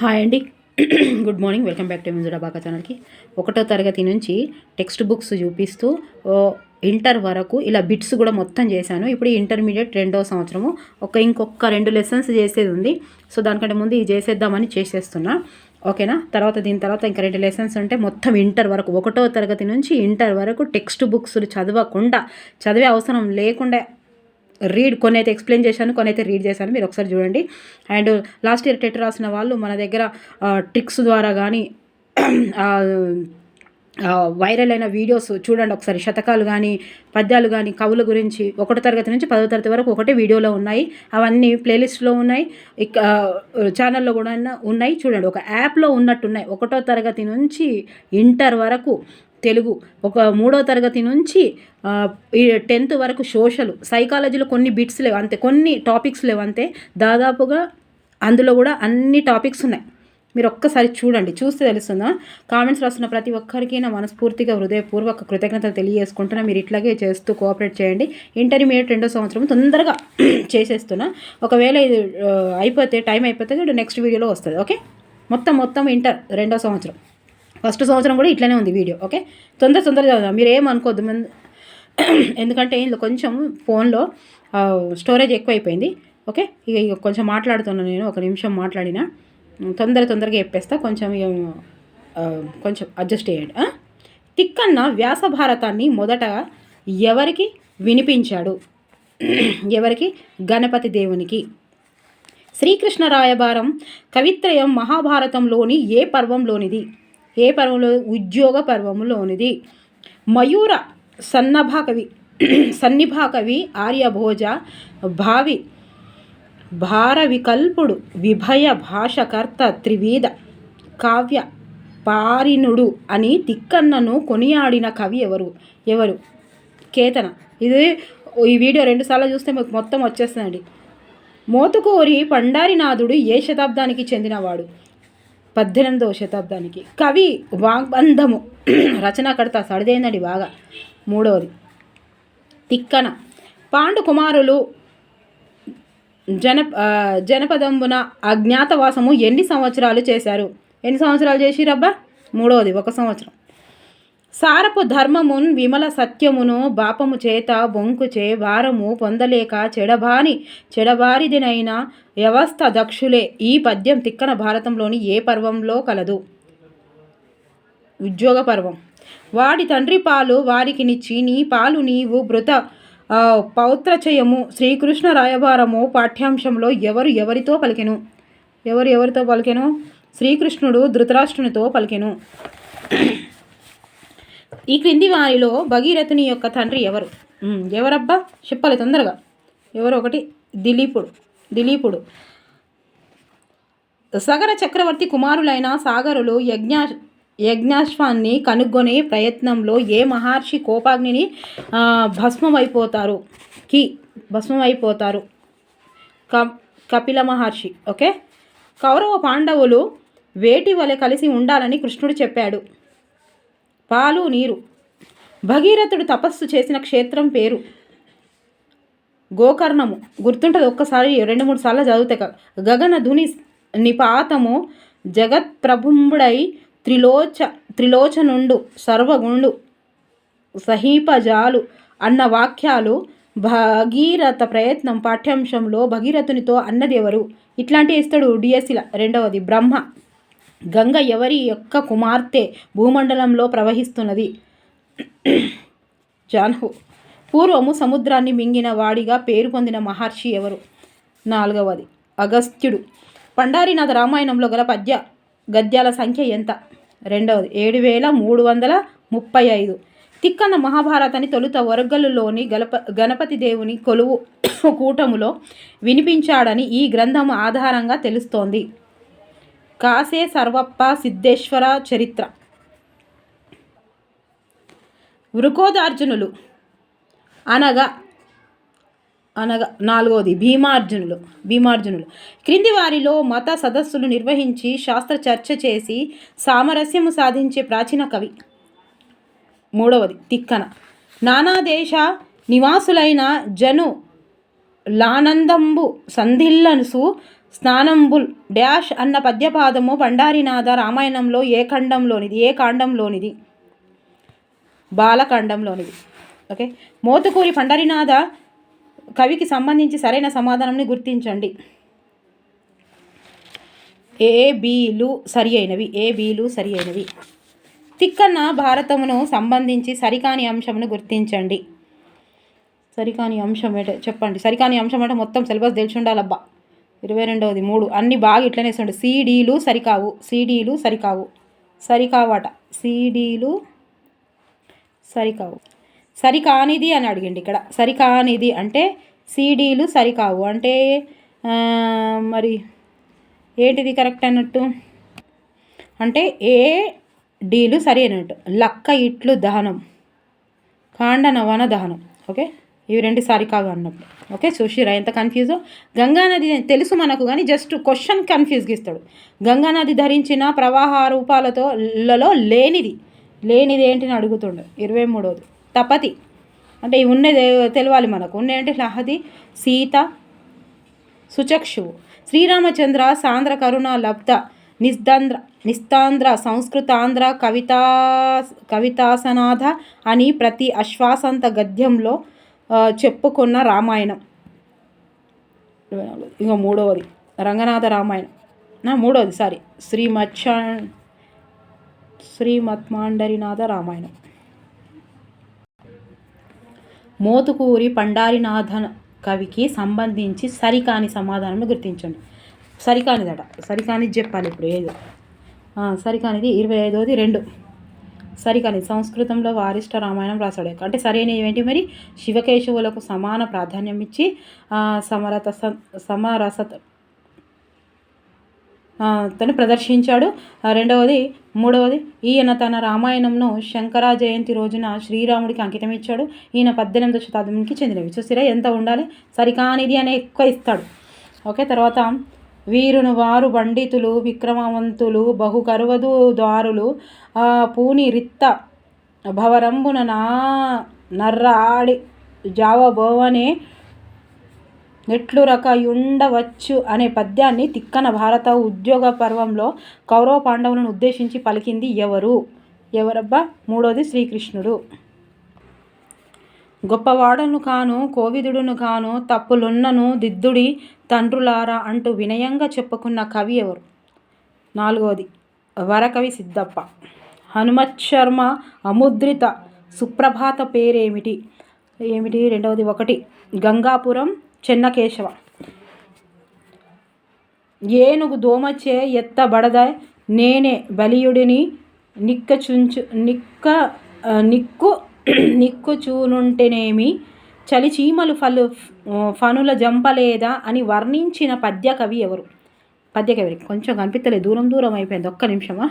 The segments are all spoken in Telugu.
హాయ్ అండి. Good morning. Welcome back to మిజుడా బాగా ఛానల్కి. ఒకటో తరగతి నుంచి టెక్స్ట్ బుక్స్ చూపిస్తూ ఇంటర్ వరకు ఇలా బిట్స్ కూడా మొత్తం చేశాను. ఇప్పుడు ఇంటర్మీడియట్ రెండో సంవత్సరము. ఒక ఇంకొక రెండు లెసన్స్ చేసేది ఉంది. సో దానికంటే ముందు ఇది చేసేద్దామని చేసేస్తున్నా. ఓకేనా? తర్వాత దీని తర్వాత ఇంకా రెండు లెసన్స్ ఉంటే మొత్తం ఇంటర్ వరకు ఒకటో తరగతి నుంచి ఇంటర్ వరకు టెక్స్ట్ బుక్స్ చదవకుండా చదివే అవసరం లేకుండా రీడ్ కొన్ని అయితే ఎక్స్ప్లెయిన్ చేశాను కొన్ని అయితే రీడ్ చేశాను. మీరు ఒకసారి చూడండి. అండ్ లాస్ట్ ఇయర్ టెట్ రాసిన వాళ్ళు మన దగ్గర ట్రిక్స్ ద్వారా కానీ వైరల్ అయిన వీడియోస్ చూడండి ఒకసారి. శతకాలు కానీ పద్యాలు కానీ కవుల గురించి ఒకటో తరగతి నుంచి పదో తరగతి వరకు ఒకటే వీడియోలో ఉన్నాయి. అవన్నీ ప్లేలిస్ట్లో ఉన్నాయి. ఛానల్లో కూడా ఉన్నాయి. చూడండి ఒక యాప్లో ఉన్నట్టున్నాయి. ఒకటో తరగతి నుంచి ఇంటర్ వరకు తెలుగు. ఒక మూడో తరగతి నుంచి ఈ టెన్త్ వరకు సోషల్. సైకాలజీలో కొన్ని బిట్స్ లేవు. అంతే కొన్ని టాపిక్స్ లేవు అంతే. దాదాపుగా అందులో కూడా అన్ని టాపిక్స్ ఉన్నాయి. మీరు ఒక్కసారి చూడండి. చూస్తే తెలుస్తుందా? కామెంట్స్ రాస్తున్న ప్రతి ఒక్కరికి నా మనస్ఫూర్తిగా హృదయపూర్వక కృతజ్ఞతలు తెలియజేసుకుంటున్నా. మీరు ఇట్లాగే చేస్తూ కోఆపరేట్ చేయండి. ఇంటర్మీడియట్ రెండో సంవత్సరం తొందరగా చేసేస్తున్నా. ఒకవేళ ఇది అయిపోతే టైం అయిపోతే నెక్స్ట్ వీడియోలో వస్తుంది. ఓకే? మొత్తం మొత్తం ఇంటర్ రెండో సంవత్సరం. ఫస్ట్ సంవత్సరం కూడా ఇట్లనే ఉంది వీడియో ఓకే? తొందర తొందరగా చదువుదాం. మీరు ఏమనుకోద్దు ఎందుకంటే ఇందులో కొంచెం ఫోన్లో స్టోరేజ్ ఎక్కువైపోయింది ఓకే? ఇక ఇక కొంచెం మాట్లాడుతున్నాను నేను ఒక నిమిషం మాట్లాడిన. తొందర తొందరగా చెప్పేస్తా కొంచెం కొంచెం అడ్జస్ట్ చేయండి తిక్కన్న వ్యాస భారతాన్ని మొదట ఎవరికి వినిపించాడు? ఎవరికి? గణపతి దేవునికి. శ్రీకృష్ణ రాయబారం కవిత్రయం మహాభారతంలోని ఏ పర్వంలోనిది? ఏ పర్వంలో? ఉద్యోగ పర్వములోనిది. మయూర సన్నభాకవి సన్నిభాకవి ఆర్యభోజ భావి భారవికల్పుడు విభయ భాషకర్త త్రివేద కావ్య పారినుడు అని తిక్కన్నను కొనియాడిన కవి ఎవరు? ఎవరు? కేతన. ఇది ఈ వీడియో రెండుసార్లు చూస్తే మీకు మొత్తం వచ్చేస్తుందండి. మోతుకోరి పండారినాథుడు ఏ శతాబ్దానికి చెందినవాడు? పద్దెనిమిదవ శతాబ్దానికి. కవి వాగ్బంధము రచనకర్త సడిదైందండి బాగా. మూడవది తిక్కన. పాండు కుమారులు జన జనపదంబున అజ్ఞాతవాసము ఎన్ని సంవత్సరాలు చేశారు? ఎన్ని సంవత్సరాలు చేసిరబ్బా? మూడవది ఒక సంవత్సరం. సారపు ధర్మమున్ విమల సత్యమును బాపము చేత బొంకుచే వారము పొందలేక చెడబాని చెడబారిదినైన వ్యవస్థ దక్షులే ఈ పద్యం తిక్కన భారతంలోని ఏ పర్వంలో కలదు? ఉద్యోగ పర్వం. వాడి తండ్రి పాలు వారికి నిచ్చి నీ పాలు నీవు మృత పౌత్రచయము శ్రీకృష్ణ రాయబారము పాఠ్యాంశంలో ఎవరు ఎవరితో పలికెను? ఎవరు ఎవరితో పలికెను? శ్రీకృష్ణుడు ధృతరాష్ట్రునితో పలికెను. ఈ క్రింది వారిలో భగీరథుని యొక్క తండ్రి ఎవరు? ఎవరబ్బా? చెప్పాలి తొందరగా. ఎవరు ఒకటి? దిలీపుడు. దిలీపుడు. సగర చక్రవర్తి కుమారులైన సాగరులు యజ్ఞ యజ్ఞాశ్వాన్ని కనుగొనే ప్రయత్నంలో ఏ మహర్షి కోపాగ్నిని భస్మమైపోతారు? కి భస్మమైపోతారు? క కపిల మహర్షి. ఓకే? కౌరవ పాండవులు వేటి వలె కలిసి ఉండాలని కృష్ణుడు చెప్పాడు. పాలు నీరు. భగీరథుడు తపస్సు చేసిన క్షేత్రం పేరు గోకర్ణము. గుర్తుంటుంది ఒక్కసారి రెండు మూడు సార్లు చదివితే గగన ధుని నిపాతము జగత్ప్రభుంబుడై త్రిలోచ త్రిలోచనుండు సర్వగుండు సహీపజాలు అన్న వాక్యాలు భగీరథ ప్రయత్నం పాఠ్యాంశంలో భగీరథునితో అన్నది ఎవరు? ఇట్లాంటి ఇస్తాడు డిఎస్సిల రెండవది బ్రహ్మ. గంగ ఎవరి యొక్క కుమార్తె భూమండలంలో ప్రవహిస్తున్నది? జాన్హు. పూర్వము సముద్రాన్ని మింగిన వాడిగా పేరు పొందిన మహర్షి ఎవరు? నాలుగవది. అగస్త్యుడు. పండారినాథ రామాయణంలో గల పద్య గద్యాల సంఖ్య ఎంత? రెండవది. ఏడు వేల మూడు వందల ముప్పై ఐదు. తిక్కన మహాభారతాన్ని తొలుత వరగల్లులోని గలప గణపతి దేవుని కొలువు కూటములో వినిపించాడని ఈ గ్రంథం ఆధారంగా తెలుస్తోంది. కాసే సర్వప్ప సిద్ధేశ్వర చరిత్ర. వృకోదార్జునులు అనగా అనగా నాలుగవది భీమార్జునులు భీమార్జునులు. క్రింది వారిలో మత సదస్సులు నిర్వహించి శాస్త్ర చర్చ చేసి సామరస్యము సాధించే ప్రాచీన కవి. మూడవది తిక్కన. నానా దేశ నివాసులైన జను లానందంబు సంధిల్లనుసు స్నానంబుల్ డాష్ అన్న పద్యపాదము పండారినాథ రామాయణంలో ఏ ఖండంలోనిది? ఏ కాండంలోనిది? బాలకాండంలోనిది. ఓకే? మోతుకూరి పండారినాథ కవికి సంబంధించి సరైన సమాధానంని గుర్తించండి. ఏ బీలు సరి అయినవి ఏ బీలు సరి అయినవి తిక్కన్న భారతమును సంబంధించి సరికాని అంశమును గుర్తించండి. సరికాని అంశం ఏంటో చెప్పండి. సరికాని అంశం అంటే మొత్తం సిలబస్ తెలిసి ఉండాలబ్బా. ఇరవై రెండవది మూడు. అన్ని బాగా ఇట్లనే ఉండు సీడీలు సరికావు. సీడీలు సరికావు. సరికావట. సీడీలు సరికావు. సరికానిది అని అడిగిండి ఇక్కడ. సరికానిది అంటే సీడీలు సరికావు. అంటే మరి ఏంటిది కరెక్ట్ అన్నట్టు? అంటే ఏ డీలు సరి అన్నట్టు. లక్క ఇట్లు దహనం. కాండ నవన దహనం. ఓకే? ఇవి రెండు సరికావు అన్నప్పుడు. ఓకే చూసిరా ఎంత కన్ఫ్యూజో గంగానది తెలుసు మనకు కానీ జస్ట్ క్వశ్చన్ కన్ఫ్యూజ్గా ఇస్తాడు. గంగానది ధరించిన ప్రవాహ రూపాలతో లలో లేనిది. లేనిది ఏంటిని అడుగుతుండు. ఇరవై మూడవది తపతి. అంటే ఇవి ఉన్నది తెలవాలి మనకు. ఉండేంటి లహది సీత సుచక్షువు. శ్రీరామచంద్ర సాంద్ర కరుణ లబ్ధ నిస్తాంధ్ర నిస్తాంధ్ర సంస్కృతాంధ్ర కవితా కవితాసనాథ అని ప్రతి అశ్వాసంత గద్యంలో చెప్పుకున్న రామాయణం. ఇక మూడవది రంగనాథ రామాయణం. నా మూడవది సారీ. శ్రీ శ్రీమత్మాండరినాథ రామాయణం. మోతుకూరి పండారినాథన్ కవికి సంబంధించి సరికాని సమాధానం గుర్తించండి. సరికానిదట. సరికానిది చెప్పాలి ఇప్పుడు ఏదో? సరికానిది ఇరవై ఐదోది రెండు. సరికాని సంస్కృతంలో వారిష్ట రామాయణం రాశాడు అంటే సరైన ఏంటి మరి? శివకేశవులకు సమాన ప్రాధాన్యం ఇచ్చి సమరత సమరసత తను ప్రదర్శించాడు. రెండవది మూడవది ఈయన తన రామాయణంను శంకర జయంతి రోజున శ్రీరాముడికి అంకితం ఇచ్చాడు. ఈయన పద్దెనిమిదో శతాబ్దంకి చెందినవి. చూసిరా ఎంత ఉండాలి? సరికానిది అనే ఎక్కువ ఇస్తాడు. ఓకే తర్వాత వీరును వారు పండితులు విక్రమవంతులు బహు కరువదు దారులు పూని రిత్త భవరంబున నా నర్రాడి జావబోవనే నెట్లు జావబోవనే నెట్లురకయుండవచ్చు అనే పద్యాన్ని తిక్కన భారత ఉద్యోగ పర్వంలో కౌరవ పాండవులను ఉద్దేశించి పలికింది ఎవరు? ఎవరబ్బా? మూడోది శ్రీకృష్ణుడు. గొప్పవాడను కాను కోవిదుడును కాను తప్పులున్నను దిద్దుడి తండ్రులారా అంటూ వినయంగా చెప్పుకున్న కవి ఎవరు? నాలుగవది వరకవి సిద్ధప్ప. హనుమత్ శర్మ అముద్రిత సుప్రభాత పేరేమిటి? ఏమిటి? రెండవది ఒకటి గంగాపురం చెన్నకేశవ. ఏనుగు దోమచే ఎత్తబడద నేనే బలియుడిని నిక్కచుంచు నిక్క నిక్కు నిక్కుచూనుంటేనేమి? చలి చీమలు ఫలు ఫనుల జంపలేదా అని వర్ణించిన పద్యకవి ఎవరు? పద్యకవి కొంచెం కనిపించలేదు దూరం దూరం అయిపోయింది ఒక్క నిమిషమా?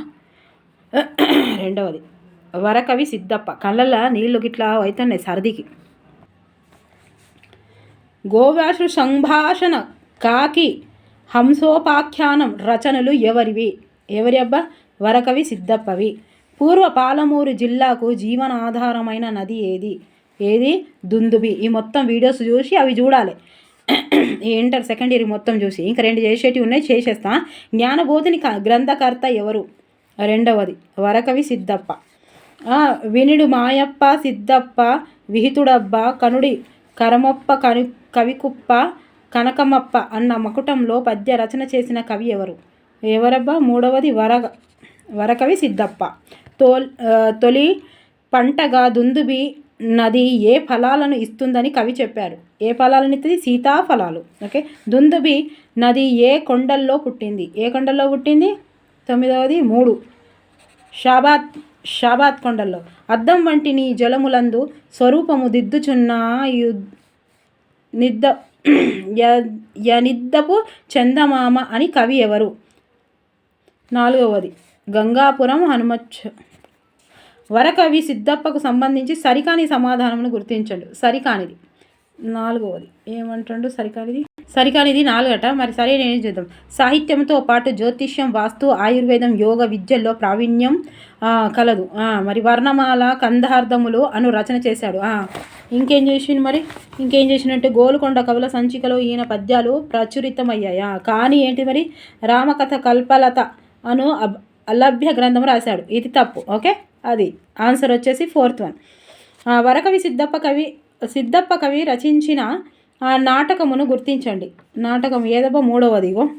రెండవది వరకవి సిద్ధప్ప కళ్ళల నీళ్ళు గిట్లా అవుతున్నాయి సర్దికి. గోవాసు సంభాషణ కాకి హంసోపాఖ్యానం రచనలు ఎవరివి? ఎవరి అబ్బా? వరకవి సిద్ధప్పవి పూర్వ పాలమూరు జిల్లాకు జీవనాధారమైన నది ఏది? ఏది? దుందుబి. ఈ మొత్తం వీడియోస్ చూసి అవి చూడాలి. ఇంటర్ సెకండ్ ఇయర్ మొత్తం చూసి. ఇంకా రెండు చేసేటివి ఉన్నాయి చేసేస్తా. జ్ఞానబోధిని గ్రంథకర్త ఎవరు? రెండవది వరకవి సిద్ధప్ప వినుడు మాయప్ప సిద్ధప్ప విహితుడబ్బ కనుడి కరమప్ప కను కవికుప్ప కనకమప్ప అన్న మకుటంలో పద్య రచన చేసిన కవి ఎవరు? ఎవరబ్బా? మూడవది వర వరకవి సిద్ధప్ప తోల్ తొలి పంటగా దుందుబి నది ఏ ఫలాలను ఇస్తుందని కవి చెప్పారు ఏ ఫలాలను ఇస్తుంది? సీతాఫలాలు. ఓకే? దుందుబి నది ఏ కొండల్లో పుట్టింది? ఏ కొండల్లో పుట్టింది? తొమ్మిదవది మూడు. షాబాద్ షాబాద్ కొండల్లో. అద్దం వంటి నీ జలములందు స్వరూపము దిద్దుచున్న నిద్ద యనిద్దపు చందమామ అని కవి ఎవరు? నాలుగవది. గంగాపురం హనుమచ్చ వరకవి సిద్ధప్పకు సంబంధించి సరికాని సమాధానమును గుర్తించండు. సరికానిది. నాలుగవది. ఏమంటాడు సరికానిది? సరికానిది నాలుగట. మరి సరైన ఏం చేద్దాం? సాహిత్యంతో పాటు జ్యోతిష్యం వాస్తు ఆయుర్వేదం యోగ విద్యల్లో ప్రావీణ్యం కలదు. మరి వర్ణమాల కందార్థములు అను రచన చేశాడు. ఇంకేం చేసిండు మరి? ఇంకేం చేసినట్టు గోల్కొండ కవుల సంచికలో ఈయన పద్యాలు ప్రచురితమయ్యాయా? కానీ ఏంటి మరి? రామకథ కల్పలత అను అబ్ అలభ్య గ్రంథం రాశాడు. ఇది తప్పు. ఓకే? అది. ఆన్సర్ వచ్చేసి ఫోర్త్ వన్ వరకవి సిద్ధప్ప కవి సిద్ధప్ప కవి రచించిన ఆ నాటకమును గుర్తించండి. నాటకం ఏదబ్బా? మూడవదిగో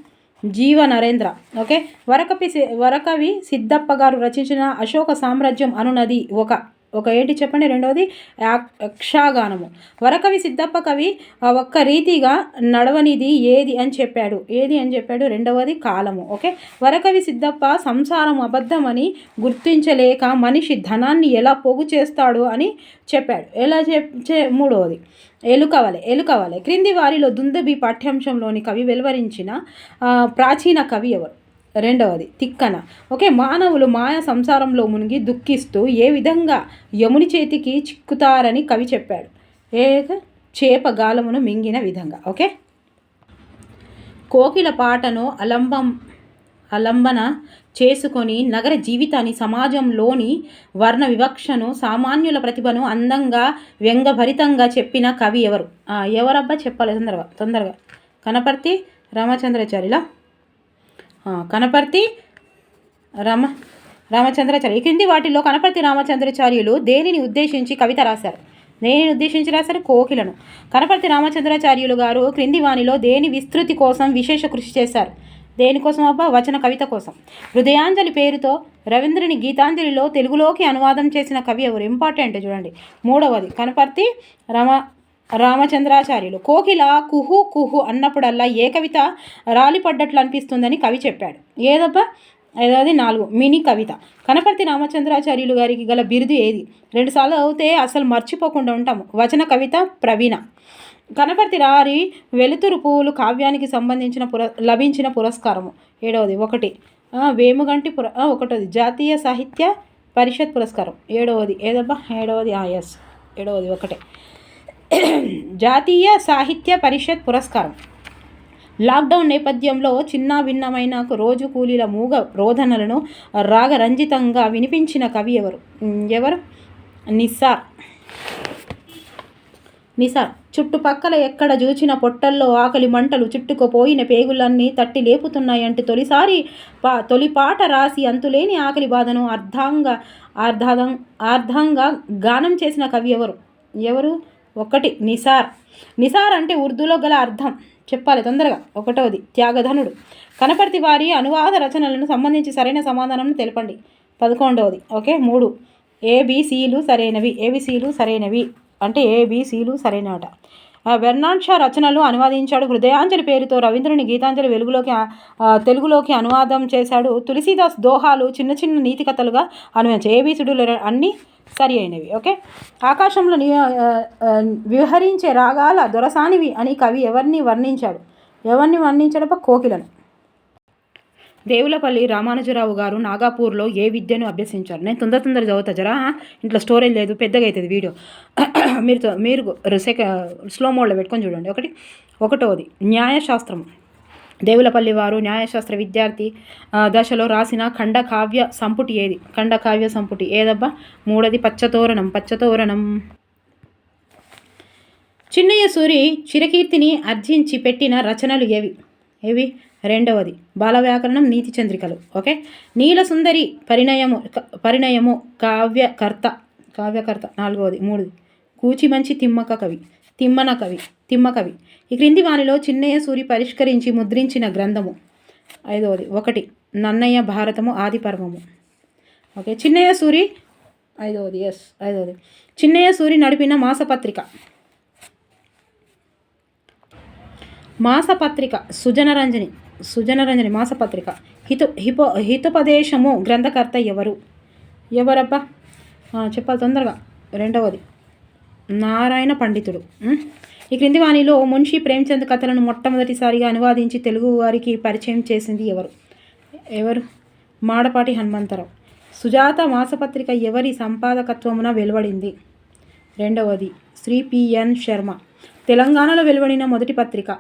జీవ నరేంద్ర. ఓకే? వరకపి సి- వరకవి సిద్ధప్ప గారు రచించిన అశోక సామ్రాజ్యం అనునది ఒక. ఒక ఏటి చెప్పండి? రెండవది యా- యక్షగానము. వరకవి సిద్ధప్ప కవి ఒక్క రీతిగా నడవనిది ఏది అని చెప్పాడు. ఏది అని చెప్పాడు? రెండవది కాలము. ఓకే? వరకవి సిద్ధప్ప సంసారం అబద్ధమని గుర్తించలేక మనిషి ధనాన్ని ఎలా పోగు చేస్తాడు అని చెప్పాడు. ఎలా చెప్ చే- మూడవది ఎలుకవలె ఎలుకవలె. క్రింది వారిలో దుందబి పాఠ్యాంశంలోని కవి వెలువరించిన ప్రాచీన కవి ఎవరు? రెండవది తిక్కన. ఓకే మానవులు మాయ సంసారంలో మునిగి దుఃఖిస్తూ ఏ విధంగా యముని చేతికి చిక్కుతారని కవి చెప్పాడు. ఏ చేప గాలమును మింగిన విధంగా ఓకే? కోకిల పాటను అలంబం అలంబన చేసుకొని నగర జీవితాన్ని సమాజంలోని వర్ణ వివక్షను సామాన్యుల ప్రతిభను అందంగా వ్యంగభరితంగా చెప్పిన కవి ఎవరు? ఎవరబ్బా? చెప్పాలి తొందరగా తొందరగా. కనపర్తి రామచంద్రాచార్యుల కనపర్తి రామ రామచంద్రాచార్య. ఈ క్రింది వాటిలో కనపర్తి రామచంద్రాచార్యులు దేనిని ఉద్దేశించి కవిత రాశారు? దేనిని ఉద్దేశించి రాశారు? కోకిలను. కనపర్తి రామచంద్రాచార్యులు గారు క్రింది వాణిలో దేని విస్తృతి కోసం విశేష కృషి చేశారు? దేనికోసం అబ్బా? వచన కవిత కోసం. హృదయాంజలి పేరుతో రవీంద్రుని గీతాంజలిలో తెలుగులోకి అనువాదం చేసిన కవి ఎవరు? ఇంపార్టెంట్ చూడండి. మూడవది కనపర్తి రామ రామచంద్రాచార్యులు. కోకిల కుహు కుహు అన్నప్పుడల్లా ఏ కవిత రాలిపడ్డట్లు అనిపిస్తుందని కవి చెప్పాడు. ఏదబ్బా? ఏదాది? నాలుగు. మినీ కవిత. కనపర్తి రామచంద్రాచార్యులు గారికి గల బిరుదు ఏది? రెండుసార్లు అవుతే అసలు మర్చిపోకుండా ఉంటాము. వచన కవిత ప్రవీణ. కనపర్తి రారి వెలుతురు పువ్వులు కావ్యానికి సంబంధించిన పుర లభించిన పురస్కారము. ఏడవది? ఒకటి. వేముగంటి పుర ఒకటోది. జాతీయ సాహిత్య పరిషత్ పురస్కారం. ఏడవది? ఏదబ్బా? ఏడవది? ఆ ఎస్ ఏడవది? ఒకటే. జాతీయ సాహిత్య పరిషత్ పురస్కారం. లాక్డౌన్ నేపథ్యంలో చిన్న భిన్నమైన రోజు కూలీల మూగ రోధనలను రాగరంజితంగా వినిపించిన కవి ఎవరు? ఎవరు? నిస్సార్ నిసార్ చుట్టుపక్కల ఎక్కడ చూచిన పొట్టల్లో ఆకలి మంటలు చుట్టుకుపోయిన పేగులన్నీ తట్టి లేపుతున్నాయంటే తొలిసారి పా తొలిపాట రాసి అంతులేని ఆకలి బాధను అర్థంగా అర్ధాంగ అర్థంగా గానం చేసిన కవి ఎవరు? ఎవరు? ఒకటి నిసార్. నిసార్ అంటే ఉర్దూలో గల అర్థం. చెప్పాలి తొందరగా. ఒకటవది త్యాగధనుడు. కనపర్తి వారి అనువాద రచనలను సంబంధించి సరైన సమాధానం తెలపండి. పదకొండవది ఓకే మూడు. ఏబిసిలు సరైనవి. ఏబిసిలు సరైనవి. అంటే ఏబిసిలు సరైనట బెర్నాడ్ షా రచనలు అనువాదించాడు. హృదయాంజలి పేరుతో రవీంద్రుని గీతాంజలి వెలుగులోకి తెలుగులోకి అనువాదం చేశాడు. తులసీదాస్ దోహాలు చిన్న చిన్న నీతి కథలుగా అనువదించాడు ఏబిసిడులు అన్నీ సరి అయినవి. ఓకే? ఆకాశంలో ని- విహరించే రాగాల దొరసానివి అని కవి ఎవరిని వర్ణించాడు? ఎవరిని వర్ణించాడప్ప కోకిలను. దేవులపల్లి రామానుజరావు గారు నాగాపూర్లో ఏ విద్యను అభ్యసించారు? నేను తొందర తొందర చదువుతా జరా ఇంట్లో స్టోరేజ్ లేదు పెద్దగా అవుతుంది వీడియో. మీరు మీరు సెక స్లో మోడ్లో పెట్టుకొని చూడండి. ఒకటి ఒకటోది న్యాయశాస్త్రం. దేవులపల్లి వారు న్యాయశాస్త్ర విద్యార్థి దశలో రాసిన ఖండ కావ్య సంపుటి ఏది? ఖండ కావ్య సంపుటి ఏదబ్బా? మూడది పచ్చతోరణం పచ్చతోరణం. చిన్నయ్య సూరి చిరకీర్తిని అర్జించి పెట్టిన రచనలు ఏవి? ఏవి? రెండవది బాల వ్యాకరణం నీతి చంద్రికలు. ఓకే? నీలసుందరి పరిణయము పరిణయము కావ్యకర్త కావ్యకర్త నాలుగవది మూడుది కూచిమంచి తిమ్మక కవి తిమ్మన కవి తిమ్మ కవి. ఈ క్రింది వానిలో చిన్నయ్య సూరి పరిష్కరించి ముద్రించిన గ్రంథము. ఐదవది ఒకటి నన్నయ్య భారతము ఆది పర్వము. ఓకే? చిన్నయ్య సూరి ఐదవది ఎస్ ఐదవది. చిన్నయ్య సూరి నడిపిన మాసపత్రిక. మాసపత్రిక సుజనరంజని. సుజనరంజని మాసపత్రిక. హితు హిపో హితోపదేశము గ్రంథకర్త ఎవరు? ఎవరబ్బా? చెప్పాలి తొందరగా. రెండవది. నారాయణ పండితుడు. ఈ క్రింది వాణిలో మున్షి ప్రేమ్చంద్ కథలను మొట్టమొదటిసారిగా అనువాదించి తెలుగు వారికి పరిచయం చేసింది ఎవరు? ఎవరు? మాడపాటి హనుమంతరావు. సుజాత మాసపత్రిక ఎవరి సంపాదకత్వమున వెలువడింది? రెండవది. శ్రీ పిఎన్ శర్మ. తెలంగాణలో వెలువడిన మొదటి పత్రిక.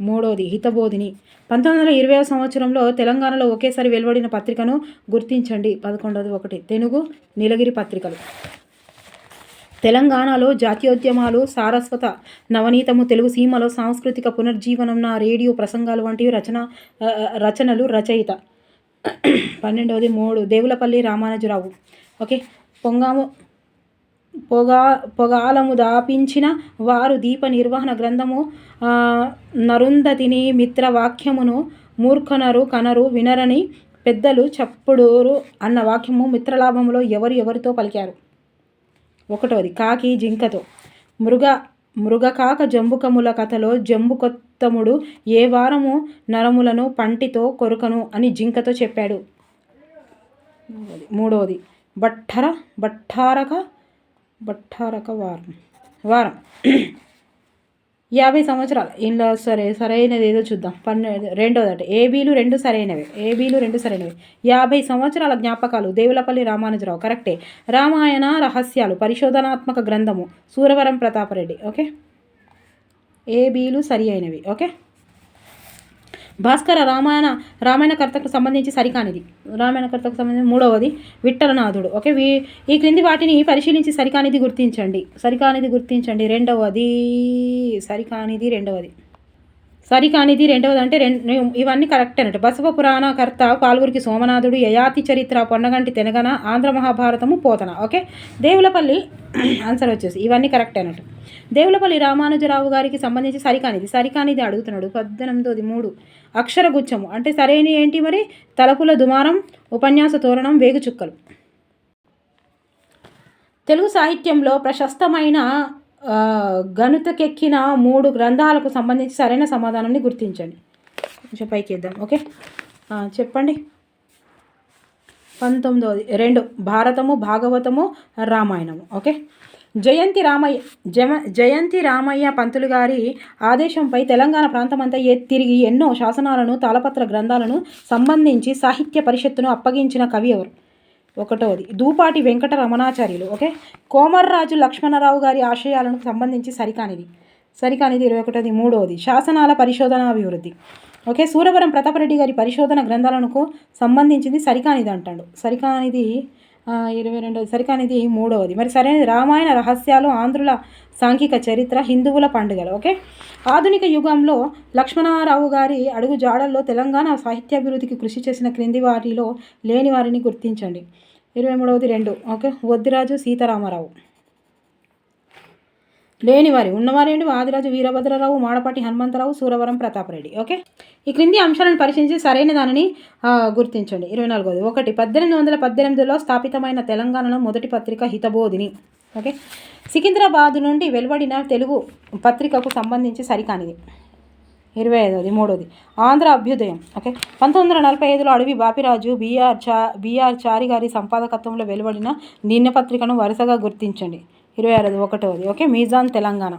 మూడోది హితబోధిని. పంతొమ్మిది వందల ఇరవై సంవత్సరంలో తెలంగాణలో ఒకేసారి వెలువడిన పత్రికను గుర్తించండి. పదకొండవది ఒకటి. తెలుగు నీలగిరి పత్రికలు. తెలంగాణలో జాతీయోద్యమాలు సారస్వత నవనీతము తెలుగు సీమలో సాంస్కృతిక పునర్జీవనం నా రేడియో ప్రసంగాలు వంటివి రచన రచనలు రచయిత. పన్నెండవది మూడు. దేవులపల్లి రామానుజరావు. ఓకే. పొంగాము. పొగా పొగాలము దాపించిన వారు దీప నిర్వహణ గ్రంథము ఆ, నరుందతిని మిత్రవాక్యమును మూర్ఖనరు కనరు వినరని పెద్దలు చప్పుడూరు అన్న వాక్యము మిత్రలాభములో ఎవరు ఎవరితో పలికారు? ఒకటోది కాకి జింకతో. మృగ మృగకాక జంబుకముల కథలో జంబుకొత్తముడు ఏ వారము నరములను పంటితో కొరుకను అని జింకతో చెప్పాడు. మూడవది బట్టర బట్టారక బట్టారక వారం. వారం. యాభై సంవత్సరాలు. ఇంట్లో సరే సరైనది ఏదో చూద్దాం. పన్నెండు రెండోదట. ఏబీలు రెండు సరైనవి. ఏబీలు రెండు సరైనవి. యాభై సంవత్సరాల జ్ఞాపకాలు దేవులపల్లి రామానుజరావు. కరెక్టే. రామాయణ రహస్యాలు పరిశోధనాత్మక గ్రంథము సూరవరం ప్రతాపరెడ్డి. ఓకే? ఏబీలు సరి అయినవి. ఓకే? భాస్కర రామాయణ రామాయణకర్తకు సంబంధించి సరికానిది. రామాయణకర్తకు సంబంధించి మూడవది విట్టలనాథుడు ఓకే వీ ఈ క్రింది వాటిని పరిశీలించి సరికానిది గుర్తించండి. సరికానిది గుర్తించండి. రెండవది సరికానిది రెండవది. సరికానిది రెండవది అంటే రెండు ఇవన్నీ కరెక్ట్ అన్నట్టు బసవ పురాణ కర్త పాల్గురికి సోమనాథుడు యయాతి చరిత్ర పొన్నగంటి తెనగన ఆంధ్ర మహాభారతము పోతన. ఓకే? దేవులపల్లి ఆన్సర్ వచ్చేసి ఇవన్నీ కరెక్ట్ అన్నట్టు. దేవులపల్లి రామానుజరావు గారికి సంబంధించి సరికానిది. సరికానిది అడుగుతున్నాడు. పద్దెనిమిదోది మూడు. అక్షరగుచ్చము. అంటే సరైన ఏంటి మరి? తలపుల దుమారం ఉపన్యాస తోరణం వేగుచుక్కలు తెలుగు సాహిత్యంలో ప్రశస్తమైన గణితకెక్కిన మూడు గ్రంథాలకు సంబంధించి సరైన సమాధానాన్ని గుర్తించండి. కొంచెం పైకి ఇద్దాం ఓకే? చెప్పండి. పంతొమ్మిదవది రెండు భారతము భాగవతము రామాయణము ఓకే? జయంతి రామయ్య జమ జయంతి రామయ్య పంతులు గారి ఆదేశంపై తెలంగాణ ప్రాంతమంతా ఏ తిరిగి ఎన్నో శాసనాలను తాళపత్ర గ్రంథాలను సంబంధించి సాహిత్య పరిషత్తును అప్పగించిన కవి ఎవరు? ఒకటవది దూపాటి వెంకట రమణాచార్యులు ఓకే? కోమర్రాజు లక్ష్మణరావు గారి ఆశయాలకు సంబంధించి సరికానిది. సరికానిది ఇరవై ఒకటోది. మూడవది శాసనాల పరిశోధనాభివృద్ధి. ఓకే? సూరవరం ప్రతాపరెడ్డి గారి పరిశోధన గ్రంథాలకు సంబంధించింది సరికానిది అంటాడు. సరికానిది ఇరవై రెండవది సరికానిది మూడవది మరి సరైనది. రామాయణ రహస్యాలు ఆంధ్రుల సాంఘిక చరిత్ర హిందువుల పండుగలు ఓకే? ఆధునిక యుగంలో లక్ష్మణారావు గారి అడుగు జాడల్లో తెలంగాణ సాహిత్యాభివృద్ధికి కృషి చేసిన క్రింది వారిలో లేని వారిని గుర్తించండి. ఇరవై మూడవది రెండు. ఓకే. వద్దిరాజు సీతారామరావు. లేనివారి ఉన్నవారేంటి? ఆదిరాజు వీరభద్రరావు మాడపాటి హనుమంతరావు సూరవరం ప్రతాపరెడ్డి. ఓకే. ఈ క్రింది అంశాలను పరిశీలించి సరైన దానిని గుర్తించండి. ఇరవై నాలుగోది ఒకటి పద్దెనిమిది వందల పద్దెనిమిదిలో స్థాపితమైన తెలంగాణలో మొదటి పత్రిక హితబోధిని. ఓకే. సికింద్రాబాద్ నుండి వెలువడిన తెలుగు పత్రికకు సంబంధించి సరికానిది. ఇరవై ఐదవది మూడోది. ఆంధ్ర అభ్యుదయం ఓకే. పంతొమ్మిది వందల నలభై ఐదులో Adavi Bapiraju B R B R Chari సంపాదకత్వంలో వెలువడిన నిన్నపత్రికను వరుసగా గుర్తించండి. ఇరవై ఆరోది ఒకటవది ఓకే. మీజాన్ తెలంగాణ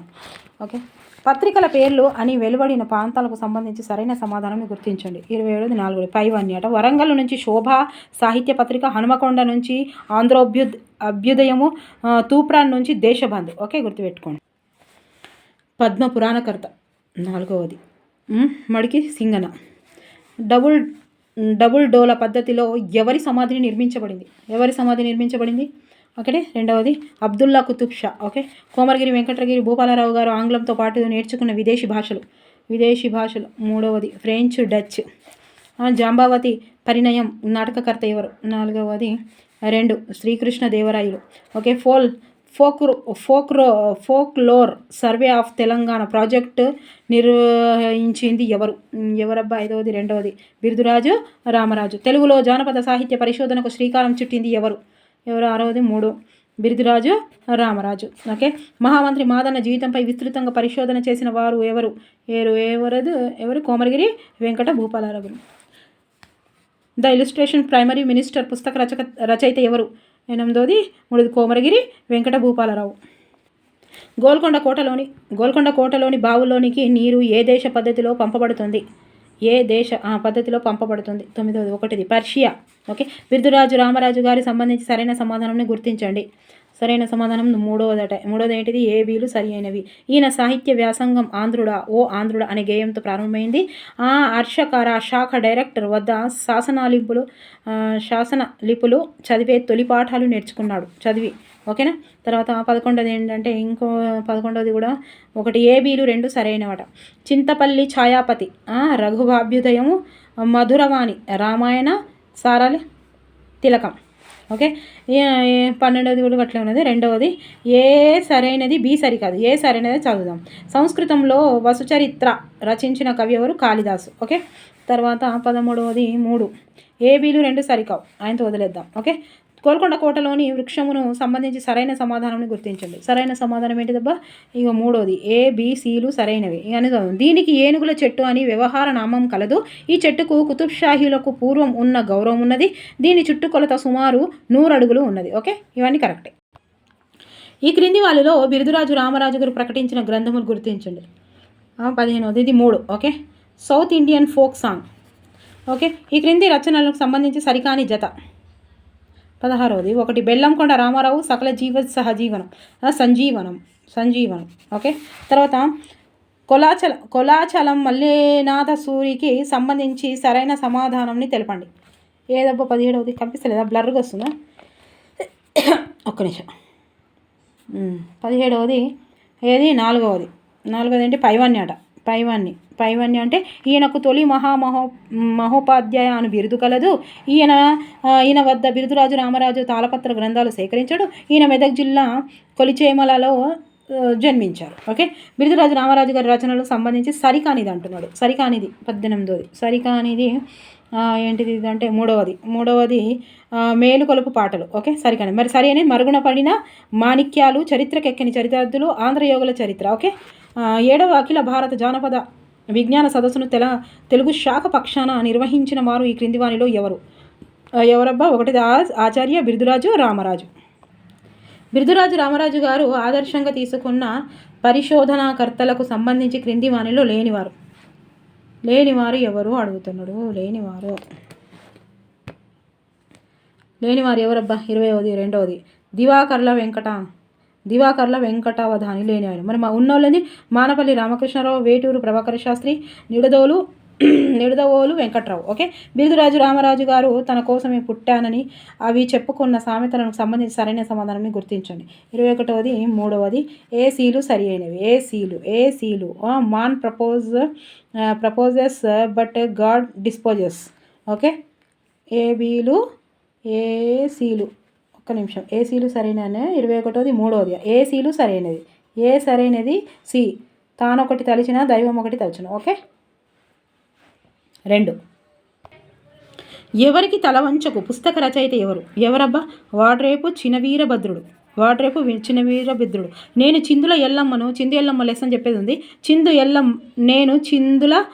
ఓకే. పత్రికల పేర్లు అని వెలువడిన ప్రాంతాలకు సంబంధించి సరైన సమాధానం గుర్తించండి. ఇరవై ఏడోది నాలుగు పైవన్నీ అట. వరంగల్ నుంచి శోభ సాహిత్య పత్రిక హనుమకొండ నుంచి ఆంధ్రోభ్యు అభ్యుదయము తూప్రాన్ నుంచి దేశబంధు ఓకే. గుర్తుపెట్టుకోండి. పద్మ పురాణకర్త నాలుగవది మడికి సింగన. డబుల్ డబుల్ డోల పద్ధతిలో ఎవరి సమాధిని నిర్మించబడింది? ఎవరి సమాధి నిర్మించబడింది? ఓకే రెండవది అబ్దుల్లా కుతుబ్ షా. ఓకే కోమరగిరి వెంకటగిరి భూపాలరావు గారు ఆంగ్లంతో పాటు నేర్చుకున్న విదేశీ భాషలు. విదేశీ భాషలు. మూడవది ఫ్రెంచ్ డచ్. జాంబావతి పరిణయం నాటకకర్త ఎవరు? నాలుగవది రెండు శ్రీకృష్ణ దేవరాయలు ఓకే ఫోల్ folk ఫోక్రో folklore survey of Telangana project నిర్వహించింది ఎవరు? ఎవరబ్బా? ఐదవది రెండవది. బిరుదురాజు రామరాజు. తెలుగులో జానపద సాహిత్య పరిశోధనకు శ్రీకారం చుట్టింది ఎవరు? ఎవరు? ఆరవది మూడు. బిరుదురాజు రామరాజు. ఓకే. మహామంత్రి మాదన్న జీవితంపై విస్తృతంగా పరిశోధన చేసిన వారు ఎవరు? ఏరు ఎవరదు? ఎవరు? Komaragiri Venkata Bhupalarao the illustration primary minister పుస్తక రచక రచయిత ఎవరు? ఎనిమిదోది మూడోది కోమరగిరి వెంకట భూపాలరావు గోల్కొండ కోటలోని గోల్కొండ కోటలోని బావుల్లోనికి నీరు ఏ దేశ పద్ధతిలో పంపబడుతుంది? ఏ దేశ ఆ పద్ధతిలో పంపబడుతుంది? తొమ్మిదవది ఒకటిది పర్షియా. ఓకే? బిరుదురాజు రామరాజు గారి సంబంధించి సరైన సమాధానాన్ని గుర్తించండి. సరైన సమాధానం మూడవదట మూడవది ఏంటిది ఏబీలు సరి అయినవి. ఈయన సాహిత్య వ్యాసంగం ఆంధ్రుడ ఓ ఆంధ్రుడ అనే గేయంతో ప్రారంభమైంది. ఆ హర్షకార శాఖ డైరెక్టర్ వద్ద శాసనాలింపులు శాసన లిపులు చదివే తొలి పాఠాలు నేర్చుకున్నాడు. చదివి ఓకేనా? తర్వాత పదకొండది ఏంటంటే ఇంకో పదకొండవది కూడా ఒకటి ఏబీలు రెండు సరైనవట. చింతపల్లి ఛాయాపతి రఘుభాభ్యుదయము మధురవాణి రామాయణ సారాలి తిలకం. ఓకే? పన్నెండవది కూడా అట్లే ఉన్నది. రెండవది ఏ సరైనది బి సరికాదు. ఏ సరైనది చదువుదాం. సంస్కృతంలో వసుచరిత్ర రచించిన కవి ఎవరు? కాళిదాసు. ఓకే? తర్వాత పదమూడవది మూడు. ఏబీలు రెండు సరికావు. ఆయనతో వదిలేద్దాం. ఓకే? గోల్కొండ కోటలోని వృక్షమును సంబంధించి సరైన సమాధానం గుర్తించండి. సరైన సమాధానం ఏంటిదబ్బా? ఇక మూడోది. ఏ బీసీలు సరైనవి. అని దీనికి ఏనుగుల చెట్టు అని వ్యవహార నామం కలదు. ఈ చెట్టుకు కుతుబ్షాహీలకు పూర్వం ఉన్న గౌరవం ఉన్నది. దీని చుట్టుకొలత సుమారు నూరు అడుగులు ఉన్నది. ఓకే? ఇవన్నీ కరెక్టే. ఈ క్రింది వాళ్ళలో బిరుదురాజు రామరాజు గారు ప్రకటించిన గ్రంథములు గుర్తించండి. పదిహేనవది ఇది మూడు. Okay? South Indian folk song. Okay? ఈ క్రింది రచనలకు సంబంధించి సరికాని జత. పదహారవది. ఒకటి బెల్లంకొండ రామారావు సకల జీవ సహజీవనం సంజీవనం సంజీవనం. ఓకే? తర్వాత కొలాచల కొలాచలం మల్లేనాథ సూరికి సంబంధించి సరైన సమాధానంని తెలపండి. ఏదబ్బా పదిహేడవది? కనిపిస్తలేదా? బ్లర్గా వస్తుందా? ఒక్క నిమిషం. పదిహేడవది. ఏది? నాలుగవది. నాలుగవది ఏంటి పైవాన్ని అట. పైవాన్ని పైవన్య అంటే ఈయనకు తొలి మహామహో మహోపాధ్యాయ అను బిరుదు కలదు. ఈయన ఈయన వద్ద బిరుదురాజు రామరాజు తాళపత్ర గ్రంథాలు సేకరించాడు. ఈయన మెదక్ జిల్లా కొలిచేమలలో జన్మించారు. ఓకే? బిరుదురాజు రామరాజు గారి రచనలకు సంబంధించి సరికానిది అంటున్నాడు. సరికానిది పద్దెనిమిదోది. సరికానిది ఏంటిది ఇది అంటే మూడవది మూడవది మేలుకొలుపు పాటలు. ఓకే? సరికాని మరి సరి అని మరుగున పడిన మాణిక్యాలు చరిత్రకెక్కని చరితార్థులు ఆంధ్రయోగుల చరిత్ర. ఓకే? ఏడవ అఖిల భారత జానపద విజ్ఞాన సదస్సును తెల తెలుగు శాఖ పక్షాన నిర్వహించిన వారు ఈ క్రింది వారిలో ఎవరు? ఎవరబ్బా? ఒకటి ఆచార్య బిరుదురాజు రామరాజు. బిరుదురాజు రామరాజు గారు ఆదర్శంగా తీసుకున్న పరిశోధనాకర్తలకు సంబంధించి క్రింది వానిలో లేనివారు. లేనివారు ఎవరు అడుగుతున్నాడు? లేనివారు. లేనివారు ఎవరబ్బా? ఇరవైవది రెండవది. దివాకర్ల వెంకట దివాకర్ల వెంకటావధాని లేనివారు మరి మా ఉన్నోళ్ళని మానపల్లి రామకృష్ణరావు వేటూరు ప్రభాకర శాస్త్రి నిడదోలు నిడదవోలు వెంకట్రావు. ఓకే? బిరుదురాజు రామరాజు గారు తన కోసమే పుట్టానని అవి చెప్పుకున్న సామెతలకు సంబంధించి సరైన సమాధానాన్ని గుర్తించండి. ఇరవై ఒకటవది మూడవది ఏసీలు సరి అయినవి. ఏసీలు ఏసీలు man propose proposes but God disposes okay? ఏబీలు ఏసీలు ఒక్క నిమిషం. ఏసీలు సరైన ఇరవై ఒకటోది మూడవది ఏసీలు సరైనది? ఏ సరైనది? సి. తానొకటి తలిచిన దైవం ఒకటి తలచిన. ఓకే? రెండు. ఎవరికి తల వంచకు? పుస్తక రచయిత ఎవరు? ఎవరబ్బా? వాడ్రేపు చినవీరభద్రుడు. వాడ్రేపు వి- చినవీరభద్రుడు. నేను చిందుల ఎల్లమ్మను చిందు ఎల్లమ్మ లెసన్ చెప్పేది ఉంది. చిందు ఎల్లం నేను చిందుల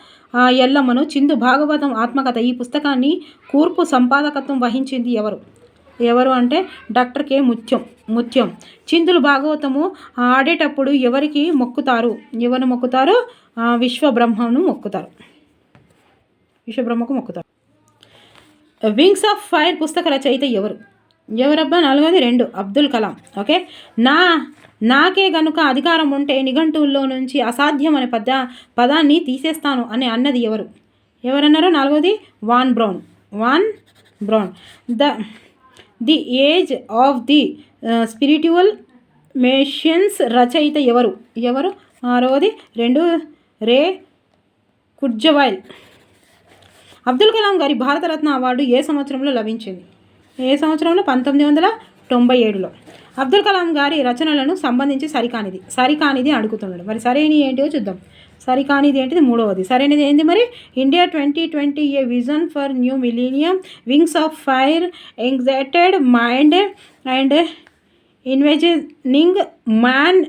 ఎల్లమ్మను చిందు భాగవతం ఆత్మకథ ఈ పుస్తకాన్ని కూర్పు సంపాదకత్వం వహించింది ఎవరు? ఎవరు అంటే డాక్టర్ కే ముత్యం ముత్యం. చిందులు భాగవతము ఆడేటప్పుడు ఎవరికి మొక్కుతారు? ఎవరు మొక్కుతారు? విశ్వబ్రహ్మను మొక్కుతారు. విశ్వబ్రహ్మకు మొక్కుతారు. వింగ్స్ ఆఫ్ ఫైర్ పుస్తక రచయిత ఎవరు? ఎవరబ్బా? నాలుగోది రెండు. అబ్దుల్ కలాం. ఓకే? నా నాకే గనుక అధికారం ఉంటే నిఘంటువుల్లో నుంచి అసాధ్యం అనే పద పదాన్ని తీసేస్తాను అని అన్నది ఎవరు? ఎవరన్నారో? నాలుగోది von Braun. Von Braun. The the age of the spiritual machines రచయిత ఎవరు? ఎవరు? ఆరవది రెండు రే కుడ్జవైల్ అబ్దుల్ కలాం గారి భారతరత్న అవార్డు ఏ సంవత్సరంలో లభించింది? ఏ సంవత్సరంలో? పంతొమ్మిది వందల తొంభై ఏడులో. అబ్దుల్ కలాం గారి రచనలను సంబంధించి సరికానిది. సరికానిది అడుగుతున్నాడు. మరి సరైన ఏంటో చూద్దాం. సరికానిది ఏంటిది? మూడవది. సరైనది ఏంటి మరి? India twenty twenty a vision for new millennium. Wings of fire ignited mind and envisioning man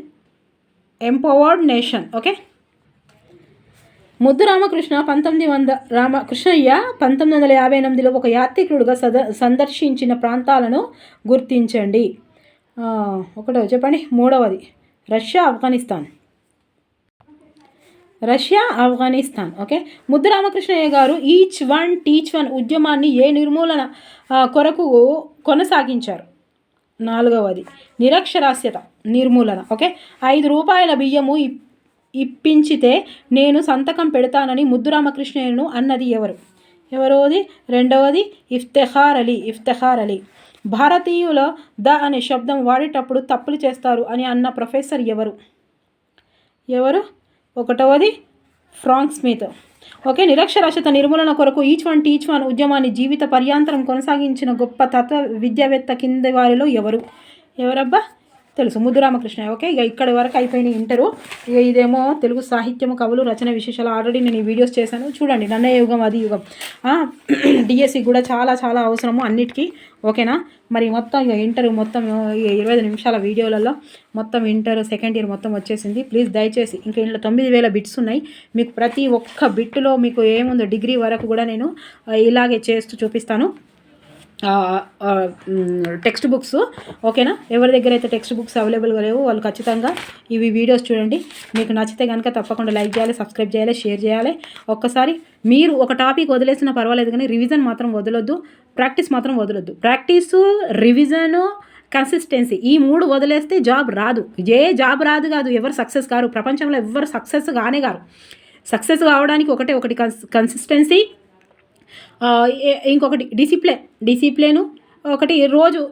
empowered nation. Okay? Muddu Ramakrishna పంతొమ్మిది వంద రామకృష్ణయ్య పంతొమ్మిది వందల యాభై ఎనిమిదిలో ఒక యాత్రికుడుగా సద సందర్శించిన ప్రాంతాలను గుర్తించండి. ఒకటో చెప్పండి. మూడవది. Russia Afghanistan. Russia Afghanistan okay? Muddu Ramakrishnayya గారు ఈచ్ వన్ టీచ్ వన్ ఉద్యమాన్ని ఏ నిర్మూలన కొరకు కొనసాగించారు? నాలుగవది నిరక్షరాస్యత నిర్మూలన ఓకే? ఐదు రూపాయల బియ్యము ఇప్- ఇప్పించితే నేను సంతకం పెడతానని ముద్దు రామకృష్ణయ్యను అన్నది ఎవరు? ఎవరోది? రెండవది ఇఫ్తెహార్ అలీ ఇఫ్తెహార్ అలీ. భారతీయుల ద అనే శబ్దం వాడేటప్పుడు తప్పులు చేస్తారు అని అన్న ప్రొఫెసర్ ఎవరు? ఎవరు? ఒకటవది ఫ్రాంక్ స్మిత్. ఓకే నిరక్షరాస్యత నిర్మూలన కొరకు ఈచ్ వన్ టీచ్ వన్ ఉద్యమాన్ని జీవిత పర్యాంతరం కొనసాగించిన గొప్ప తత్వ విద్యావేత్త కింది వారిలో ఎవరు? ఎవరబ్బా? తెలుసు. ముద్దు రామకృష్ణ ఓకే ఇక ఇక్కడి వరకు అయిపోయినాయి ఇంటరు. ఇక ఇదేమో తెలుగు సాహిత్యము కవులు రచన విశేషాలు ఆల్రెడీ నేను ఈ వీడియోస్ చేశాను. చూడండి నన్న యుగం. అది యుగం డిఎస్సి కూడా చాలా చాలా అవసరము అన్నిటికీ. ఓకేనా? మరి మొత్తం ఇక ఇంటర్ మొత్తం ఇక ఇరవై నిమిషాల వీడియోలలో మొత్తం ఇంటర్ సెకండ్ ఇయర్ మొత్తం వచ్చేసింది. ప్లీజ్ దయచేసి ఇంకా ఇంట్లో తొమ్మిది వేల బిట్స్ ఉన్నాయి. మీకు ప్రతి ఒక్క బిట్టులో మీకు ఏముందో డిగ్రీ వరకు కూడా నేను ఇలాగే చేస్తూ చూపిస్తాను. టెక్స్ట్ బుక్స్ ఓకేనా? ఎవరి దగ్గర అయితే టెక్స్ట్ బుక్స్ అవైలబుల్గా లేవు వాళ్ళు ఖచ్చితంగా ఇవి వీడియోస్ చూడండి. మీకు నచ్చితే కనుక తప్పకుండా లైక్ చేయాలి సబ్స్క్రైబ్ చేయాలి షేర్ చేయాలి. ఒక్కసారి మీరు ఒక టాపిక్ వదిలేసినా పర్వాలేదు కానీ రివిజన్ మాత్రం వదలొద్దు ప్రాక్టీస్ మాత్రం వదలొద్దు. ప్రాక్టీసు రివిజను కన్సిస్టెన్సీ ఈ మూడు వదిలేస్తే జాబ్ రాదు. ఏ జాబ్ రాదు కాదు ఎవరు సక్సెస్ కారు. ప్రపంచంలో ఎవరు సక్సెస్ కానే కారు. సక్సెస్ కావడానికి ఒకటే ఒకటి కన్స్ కన్సిస్టెన్సీ ఇంకొకటి డిసిప్లిన్ డిసిప్లిను ఒకటి రోజు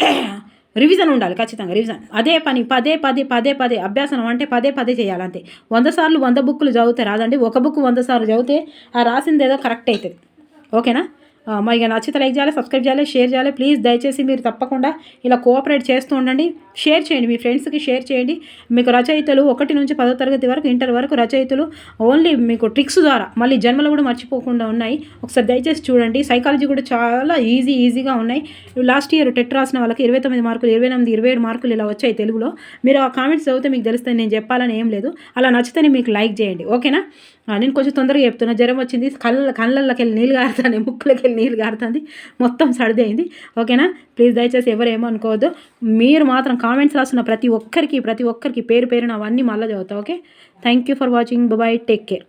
రివిజన్ ఉండాలి ఖచ్చితంగా రివిజన్ అదే పని పదే పదే పదే పదే అభ్యాసనం అంటే పదే పదే చేయాలంతే. వంద సార్లు వంద బుక్కులు చదివితే రాదండి. ఒక బుక్ వంద సార్లు చదివితే ఆ రాసింది ఏదో కరెక్ట్ అవుతుంది. ఓకేనా? మరి ఇక నచ్చితే లైక్ చేయాలి సబ్స్క్రైబ్ చేయాలి షేర్ చేయాలి. ప్లీజ్ దయచేసి మీరు తప్పకుండా ఇలా కోఆపరేట్ చేస్తూ ఉండండి. షేర్ చేయండి మీ ఫ్రెండ్స్కి షేర్ చేయండి. మీకు రచయితలు ఒకటి నుంచి పదో తరగతి వరకు ఇంటర్ వరకు రచయితలు ఓన్లీ మీకు ట్రిక్స్ ద్వారా మళ్ళీ జన్మలు కూడా మర్చిపోకుండా ఉన్నాయి. ఒకసారి దయచేసి చూడండి. సైకాలజీ కూడా చాలా ఈజీ ఈజీగా ఉన్నాయి. లాస్ట్ ఇయర్ టెట్ రాసిన వాళ్ళకి ఇరవై తొమ్మిది మార్కులు ఇరవై ఎనిమిది ఇరవై ఏడు మార్కులు ఇలా వచ్చాయి తెలుగులో. మీరు ఆ కామెంట్స్ చదివితే మీకు తెలుస్తుంది నేను చెప్పాలని ఏం లేదు. అలా నచ్చితేనే మీకు లైక్ చేయండి. ఓకేనా? నేను కొంచెం తొందరగా చెప్తున్నా. జ్వరం వచ్చింది కళ్ళ కళ్ళల్లోకి వెళ్ళి నీళ్ళు గారుతుంది ముక్కులకి వెళ్ళి నీళ్ళు గారుతుంది మొత్తం సర్ది అయింది. ఓకేనా? ప్లీజ్ దయచేసి ఎవరు ఏమో అనుకోవద్దు. మీరు మాత్రం కామెంట్స్ రాస్తున్న ప్రతి ఒక్కరికి ప్రతి ఒక్కరికి పేరు పేరున అవన్నీ మళ్ళీ చదువుతా okay? Thank you for watching bye take care